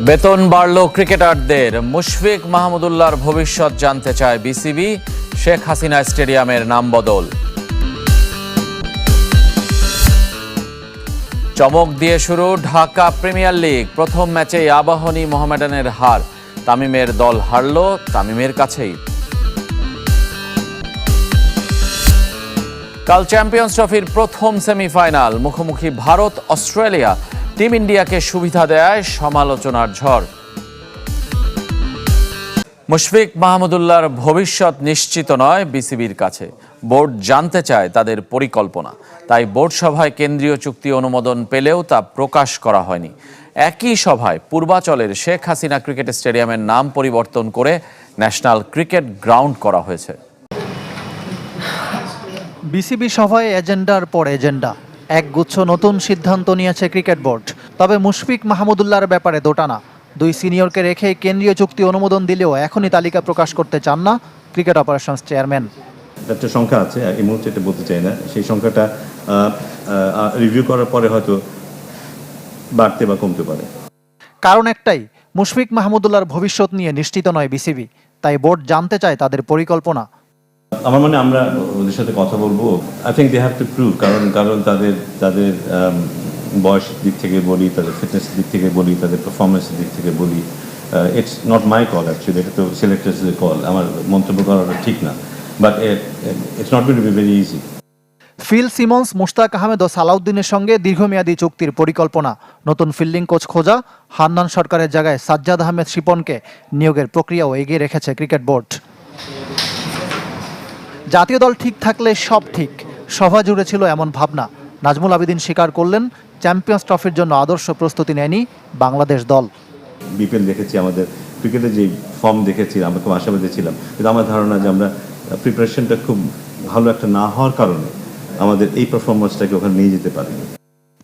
বেতন বাড়ল ক্রিকেটারদের। মুশফিক মাহমুদুল্লাহর ভবিষ্যৎ জানতে চায় বিসিবি। শেখ হাসিনা স্টেডিয়ামের নাম বদল চমক দিয়ে শুরু ঢাকা প্রিমিয়ার লিগ। প্রথম ম্যাচে আবাহনী মোহামেডানের হার। তামিমের দল হারল তামিমের কাছেই। কাল চ্যাম্পিয়ন্স ট্রফির প্রথম সেমিফাইনাল। মুখোমুখি ভারত অস্ট্রেলিয়া টিম ইন্ডিয়াকে সুবিধা দেয় সমালোচনার ঝড়। মুশফিক মাহমুদুল্লাহর ভবিষ্যৎ নিশ্চিত নয় বিসিবির কাছে। বোর্ড জানতে চায় তাদের পরিকল্পনা। তাই বোর্ড সভায় কেন্দ্রীয় চুক্তি অনুমোদন পেলেও তা প্রকাশ করা হয়নি। একই সভায় পূর্বাচলের শেখ হাসিনা ক্রিকেট স্টেডিয়ামের নাম পরিবর্তন করে ন্যাশনাল ক্রিকেট গ্রাউন্ড করা হয়েছে। বিসিবি সভায় এজেন্ডার পর এজেন্ডা। একগুচ্ছ নতুন সিদ্ধান্ত নিয়েছে ক্রিকেট বোর্ড। তবে মুশফিক মাহমুদুল্লাহর ব্যাপারে দোটানা। দুই সিনিয়রকে রেখে কেন্দ্রীয় চুক্তি অনুমোদন দিলেও এখনই তালিকা প্রকাশ করতে চান না ক্রিকেট অপারেশনস চেয়ারম্যান। একটা সংখ্যা আছে এই মুহূর্তে এটা বলতে চাই না। সেই সংখ্যাটা রিভিউ করার পরে হয়তো বাড়তে বা কমতে পারে। কারণ একটাই মুশফিক মাহমুদুল্লাহর ভবিষ্যৎ নিয়ে নিশ্চিত নয় বিসিবি। তাই বোর্ড জানতে চায় তাদের পরিকল্পনা। আমার মনে আমরা ওদের সাথে কথা বলব। I think they have to prove কারণ কারণ তাদের তাদের um, বয়স দিক থেকে বলি তাদের ফিটনেস দিক থেকে বলি তাদের পারফরমেন্সের দিক থেকে বলি it's not my call actually এটা তো সিলেক্টার্সের কল আমার মন্তব্য করাটা ঠিক না। But it's not be very easy Phil Simmons Mushtaq Ahmed ও সালাউদ্দিনের সঙ্গে দীর্ঘমেয়াদী চুক্তির পরিকল্পনা। নতুন ফিল্ডিং কোচ খোঁজা হান্নান সরকারের জায়গায় সাজ্জাদ আহমেদ শিপনকে নিয়োগের প্রক্রিয়াও এগিয়ে রেখেছে ক্রিকেট বোর্ড। জাতীয় দল ঠিক থাকলে সব ঠিক। সভা জুড়ে ছিল এমন ভাবনা। নাজমুল আবেদিন স্বীকার করলেন, চ্যাম্পিয়ন্স ট্রফির জন্য আদর্শ প্রস্তুতি নেয়নি বাংলাদেশ দল। বিপিএল দেখেছি আমাদের, ক্রিকেটে যে ফর্ম দেখেছি, আমরা খুব আশাবাদী ছিলাম। কিন্তু আমার ধারণা যে আমরা প্রিপারেশনটা খুব ভালো একটা না হওয়ার কারণে আমাদের এই পারফরমেন্সটাকে ওখানে নিয়ে যেতে পারিনি।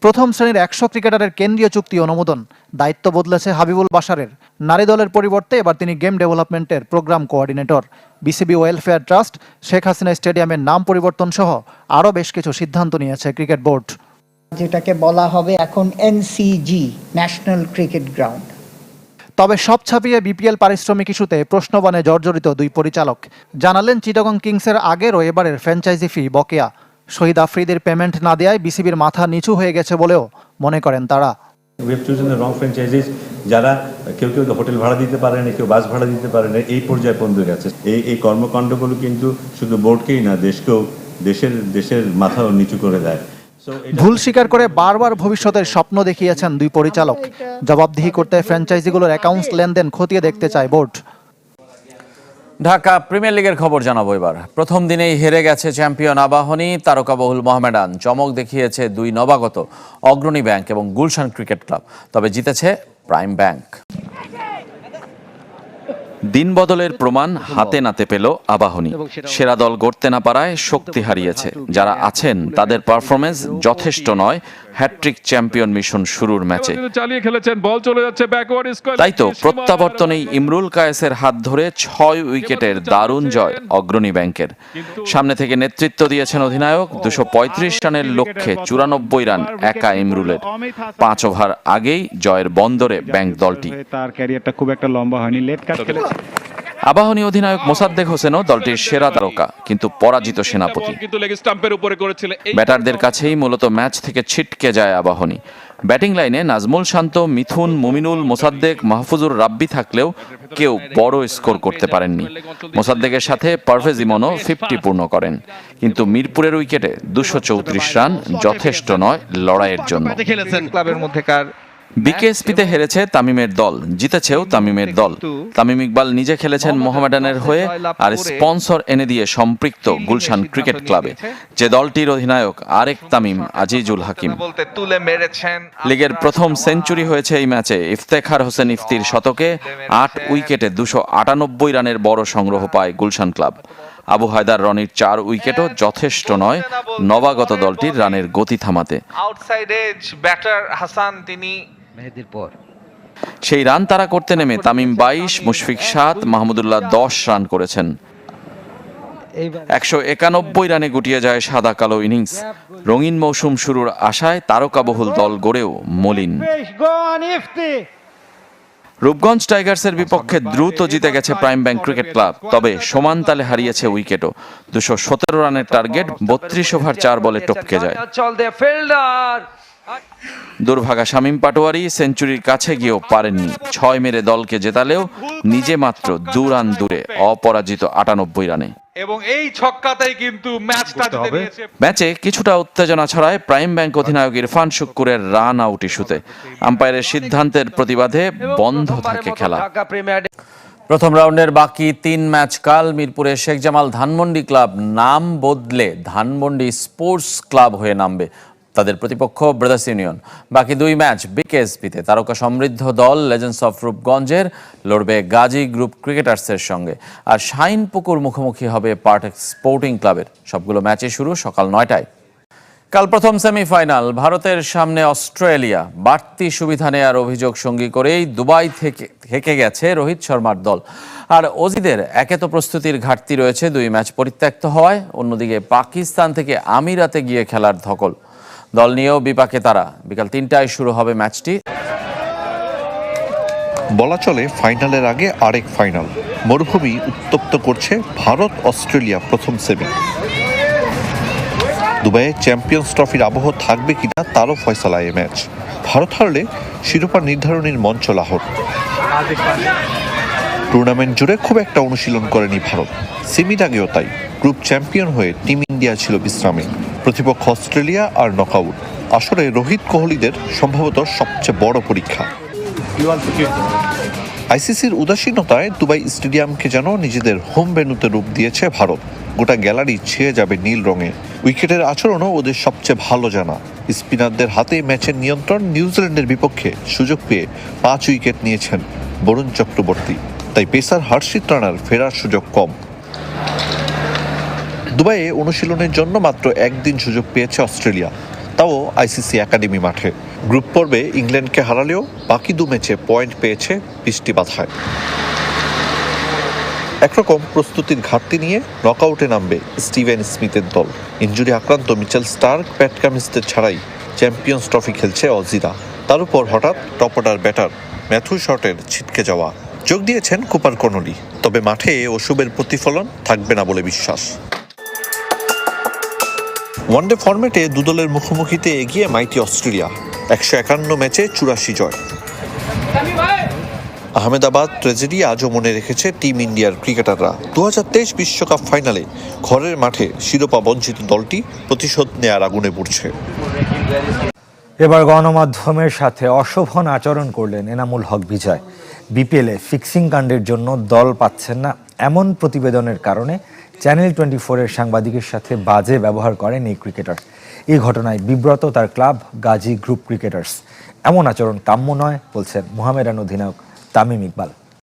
প্রথম শ্রেণির একশো ক্রিকেটারের কেন্দ্রীয় চুক্তি অনুমোদন। দায়িত্ব বদলেছে হাবিবুল বাশারের। নারী দলের পরিবর্তে এবার তিনি গেম ডেভেলপমেন্টের programme coordinator. BCB welfare trust Sheikh Hasina স্টেডিয়ামের নাম পরিবর্তন সহ আরও বেশ কিছু সিদ্ধান্ত নিয়েছে ক্রিকেট বোর্ড। যেটাকে বলা হবে এখন এনসিজি ন্যাশনাল ক্রিকেট গ্রাউন্ড। তবে সব ছাপিয়ে বিপিএল পারিশ্রমিক ইস্যুতে প্রশ্নবানে জর্জরিত দুই পরিচালক। জানালেন চিটাগং কিংসের আগের ও এবারের ফ্র্যাঞ্চাইজি ফি বকেয়া। শহীদ আফ্রিদের পেমেন্ট না দেওয়ায় বিসিবির মাথা নিচু হয়ে গেছে বলেও মনে করেন তারা। উই চুজেন রং ফ্র্যাঞ্চাইজিস যারা কেউ কেউ হোটেল ভাড়া দিতে পারে না কেউ বাস ভাড়া দিতে পারে না এই পর্যায়ে পর্যন্ত গেছে। এই এই কর্মকাণ্ডগুলো কিন্তু শুধু বোর্ডকেই না দেশকেও দেশের দেশের মাথাও নিচু করে দেয়। ভুল স্বীকার করে বারবার ভবিষ্যতের স্বপ্ন দেখিয়েছেন দুই পরিচালক। জবাবদিহি করতে ফ্র্যাঞ্চাইজিগুলোর অ্যাকাউন্টস লেনদেন খতিয়ে দেখতে চায় বোর্ড। ঢাকা প্রিমিয়ার লিগের খবর জানাব এবার। প্রথম দিনেই হেরে গেছে চ্যাম্পিয়ন আবাহনী তারকাবহুল মোহামেডান। চমক দেখিয়েছে দুই নবাগত অগ্রণী ব্যাংক এবং গুলশান ক্রিকেট ক্লাব। তবে জিতেছে প্রাইম ব্যাংক। দিন বদলের প্রমাণ হাতে নাতে পেল আবাহনী। সেরা দল গড়তে না পারায় শক্তি হারিয়েছে। যারা আছেন তাদের পারফরমেন্স যথেষ্ট নয়। হ্যাট্রিক চ্যাম্পিয়ন মিশন শুরুর ম্যাচে চালিয়ে খেলেছেন বল চলে যাচ্ছে ব্যাকওয়ার্ড স্কোয়ার তাই তো প্রত্যাবর্তনেই ইমরুল কায়েসের হাত ধরে ছয় উইকেটের দারুণ জয় অগ্রণী ব্যাংকের। সামনে থেকে নেতৃত্ব দিয়েছেন অধিনায়ক দুশো পঁয়ত্রিশ রানের লক্ষ্যে চুরানব্বই রান একা ইমরুলের। পাঁচ ওভার আগেই জয়ের বন্দরে ব্যাংক দলটি। তার ক্যারিয়ারটা খুব একটা লম্বা হয়নি। লেট কাজ খেলেছে। আবাহনী অধিনায়ক মোসাদ্দেক হোসেনও দলটির সেরা তারকা কিন্তু পরাজিত সেনাপতি। কিন্তু লেগ স্টাম্পের উপরে করেছিলেন এই ব্যাটারদের কাছেই মূলত ম্যাচ থেকে ছিটকে যায় আবাহনী। ব্যাটিং লাইনে নাজমুল শান্ত মিথুন মুমিনুল মোসাদ্দেক মাহফুজুর রাব্বি থাকলেও কেউ বড় স্কোর করতে পারেননি। মোসাদ্দেকের সাথে পারভেজ ইমনও ফিফটি পূর্ণ করেন কিন্তু মিরপুরের উইকেটে দুশো চৌত্রিশ রান যথেষ্ট নয় লড়াইয়ের জন্য। খেলেছেন। ক্লাবের মধ্যেকার বিকেএসপিতে হেরেছে তামিমের দল জিতেছেও তামিমের দল। তামিম ইকবাল নিজে খেলেছেন মোহামেডানের হয়ে আর স্পন্সর এনে দিয়ে সম্পৃক্ত গুলশান ক্রিকেট ক্লাবে। যে দলটির অধিনায়ক আরেক তামিম আজিজুল হাকিম। লিগের প্রথম সেঞ্চুরি হয়েছে এই ম্যাচে। ইফতেখার হোসেন ইফতির শতকে আট উইকেটে দুশো আটানব্বই রানের বড় সংগ্রহ পায় গুলশান ক্লাব। আবু হায়দার রনির চার উইকেটও যথেষ্ট নয় নবাগত দলটির রানের গতি থামাতে। আউটসাইড এজ ব্যাটার হাসান তিনি মেহেদির পর। সেই রান তারা করতে নেমে তামিম বাইশ মুশফিক সাত মাহমুদুল্লাহ দশ রান করেছেন। একশো একানব্বই রানে গুটিয়ে যায় সাদা কালো ইনিংস। রঙিন মৌসুম শুরুর আশায় তারকাবহুল দল গড়েও মলিন। রূপগঞ্জ টাইগার্সের বিপক্ষে দ্রুত জিতে গেছে প্রাইম ব্যাংক ক্রিকেট ক্লাব। তবে সমান তালে হারিয়েছে উইকেটও। দুশো সতেরো রানের টার্গেট বত্রিশ ওভার চার বলে টপকে যায়। দুর্ভাগা শামীম পাটোয়ারি সেঞ্চুরির কাছে গিয়েও পারেননি। ছয় মেরে দলকে জেতালেও নিজে মাত্র দু রান দূরে অপরাজিত আটানব্বই রানে। এবং এই ছক্কাতেই কিন্তু ম্যাচটা জিতে নিয়েছে ম্যাচে কিছুটা উত্তেজনা ছড়ায় প্রাইম ব্যাংক অধিনায়ক ইরফান শুক্কুরের রান আউট ইস্যুতে। আম্পায়ারের সিদ্ধান্তের প্রতিবাদে বন্ধ থাকে খেলা। প্রথম রাউন্ডের বাকি তিন ম্যাচ কাল মিরপুরে শেখ জামাল ধানমন্ডি ক্লাব নাম বদলে ধানমন্ডি স্পোর্টস ক্লাব হয়ে নামবে। তাদের প্রতিপক্ষ ব্রাদার্স ইউনিয়ন। বাকি দুই ম্যাচ বিকেএসপিতে তারকা সমৃদ্ধ দল লেজেন্ডস অফ রূপগঞ্জের লড়বে গাজী গ্রুপ ক্রিকেটার্সের সঙ্গে। আর শাইনপুকুর মুখোমুখি হবে পার্টেক্স স্পোর্টিং ক্লাবের। সবগুলো ম্যাচে শুরু সকাল নয়টায়। কাল প্রথম সেমিফাইনাল, ভারতের সামনে অস্ট্রেলিয়া। বাড়তি সুবিধা নেয়ার অভিযোগ সঙ্গী করেই দুবাই থেকে থেকে গেছে রোহিত শর্মার দল। আর অজিদের একে তো প্রস্তুতির ঘাটতি রয়েছে, দুই ম্যাচ পরিত্যক্ত হওয়ায়। অন্যদিকে পাকিস্তান থেকে আমিরাতে গিয়ে খেলার ধকল। দল নিয়েও বিপাকে তারা। বিকাল তিনটায় শুরু হবে ম্যাচটি। বলা চলে, ফাইনালের আগে আরেক ফাইনাল। মরুভূমি উত্তপ্ত করছে ভারত অস্ট্রেলিয়া প্রথম সেমি। দুবাইয়ে চ্যাম্পিয়ন্স ট্রফির আবহ থাকবে কিনা তারও ফয়সালা এ ম্যাচ। ভারত হারলে শিরোপা নির্ধারণীর মঞ্চ লাহোর। টুর্নামেন্ট জুড়ে খুব একটা অনুশীলন করেনি ভারত। সেমির আগেও তাই। গ্রুপ চ্যাম্পিয়ন হয়ে টিম ইন্ডিয়া ছিল বিশ্রামে। প্রতিপক্ষ অস্ট্রেলিয়া আর নকআউট। আসলে রোহিত কোহলিদের সম্ভবত সবচেয়ে বড় পরীক্ষা। আইসিসির উদাসীনতায় দুবাই স্টেডিয়ামকে যেন নিজেদের হোম ভেন্যুতে রূপ দিয়েছে ভারত। গোটা গ্যালারি ছেয়ে যাবে নীল রঙে। উইকেটের আচরণও ওদের সবচেয়ে ভালো জানা। স্পিনারদের হাতে ম্যাচের নিয়ন্ত্রণ নিউজিল্যান্ডের বিপক্ষে সুযোগ পেয়ে পাঁচ উইকেট নিয়েছেন বরুণ চক্রবর্তী। তাই পেসার হর্ষিত রানার ফেরার সুযোগ কম। দুবাইয়ে অনুশীলনের জন্য মাত্র একদিন সুযোগ পেয়েছে অস্ট্রেলিয়া। তাও আইসিসি একাডেমি মাঠে। গ্রুপ পর্বে ইংল্যান্ডকে হারালেও বাকি দু ম্যাচে পয়েন্ট পেয়েছে বৃষ্টি বাধায়। একরকম প্রস্তুতির ঘাটতি নিয়ে নকআউটে নামবে স্টিভেন স্মিথের দল। ইঞ্জুরি আক্রান্ত মিচেল স্টার্ক প্যাট কামিন্সদের ছাড়াই চ্যাম্পিয়ন্স ট্রফি খেলছে অজিরা। তার উপর হঠাৎ টপ অর্ডার ব্যাটার ম্যাথু শটের ছিটকে যাওয়া। যোগ দিয়েছেন কুপার কনলি। তবে মাঠে অশুভের প্রতিফলন থাকবে না বলে বিশ্বাস। ওয়ানডে ফরম্যাটে দুদলের মুখোমুখিতে এগিয়ে মাইটি অস্ট্রেলিয়া। একশো একান্ন ম্যাচে চুরাশি জয়। আহমেদাবাদ ট্রেজেডি আজও মনে রেখেছে টিম ইন্ডিয়ার ক্রিকেটাররা। দু বিশ্বকাপ ফাইনালে ঘরের মাঠে শিরোপা বঞ্চিত দলটি প্রতিশোধ নেয়ার আগুনে পুড়ছে। এবার গণমাধ্যমের সাথে অশোভন আচরণ করলেন এনামুল হক বিজয়। বিপিএলে ফিক্সিং কাণ্ডের জন্য দল পাচ্ছেন না এমন প্রতিবেদনের কারণে চ্যানেল টোয়েন্টি ফোরের সাংবাদিকের সাথে বাজে ব্যবহার করেন এই ক্রিকেটার এই ঘটনায় বিব্রত তার ক্লাব গাজী গ্রুপ ক্রিকেটার্স এমন আচরণ কাম্য নয়, বলছেন মোহামেডান অধিনায়ক তামিম ইকবাল।